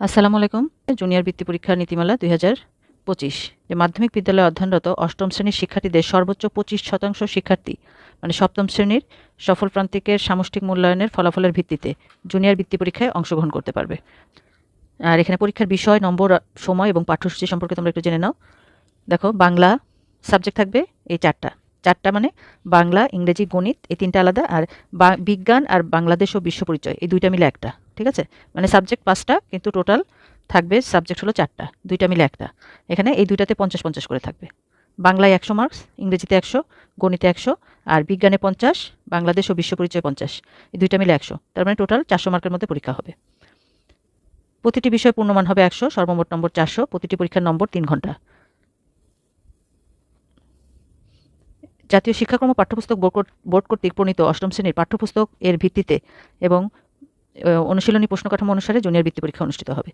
আসসালামু আলাইকুম, জুনিয়র বৃত্তি পরীক্ষার নীতিমালা দুই পঁচিশ, যে মাধ্যমিক বিদ্যালয়ে অধ্যয়নরত অষ্টম শ্রেণির শিক্ষার্থীদের সর্বোচ্চ পঁচিশ শতাংশ শিক্ষার্থী মানে সপ্তম শ্রেণির সফল প্রান্তিকের সামষ্টিক মূল্যায়নের ফলাফলের ভিত্তিতে জুনিয়র বৃত্তি পরীক্ষায় অংশগ্রহণ করতে পারবে। আর এখানে পরীক্ষার বিষয়, নম্বর, সময় এবং পাঠ্যসূচি সম্পর্কে তোমরা একটু জেনে নাও। দেখো, বাংলা সাবজেক্ট থাকবে এই চারটা। চারটা মানে বাংলা, ইংরেজি, গণিত, এই তিনটা আলাদা, আর বিজ্ঞান আর বাংলাদেশ ও বিশ্ব পরিচয়, এই দুইটা মিলে একটা, ঠিক আছে? মানে সাবজেক্ট পাঁচটা, কিন্তু টোটাল থাকবে সাবজেক্ট হলো চারটা, দুইটা মিলে একটা। এখানে এই দুইটাতে পঞ্চাশ পঞ্চাশ করে থাকবে। বাংলায় একশো মার্কস ইংরেজিতে একশো, গণিতে একশো, আর বিজ্ঞানে পঞ্চাশ, বাংলাদেশ ও বিশ্ব পরিচয় পঞ্চাশ, এই দুইটা মিলে একশো। তার মানে টোটাল চারশো মার্কের মধ্যে পরীক্ষা হবে। প্রতিটি বিষয় পূর্ণমান হবে একশো, সর্বমোট নম্বর চারশো, প্রতিটি পরীক্ষার নম্বর তিন ঘণ্টা। জাতীয় শিক্ষাক্রম পাঠ্যপুস্তক বোর্ড কর্ত- কর্তৃক প্রণীত অষ্টম শ্রেণির পাঠ্যপুস্তক এর ভিত্তিতে এবং অনুশীলনী প্রশ্ন কাঠামো অনুসারে জুনিয়র বৃত্তি পরীক্ষা অনুষ্ঠিত হবে।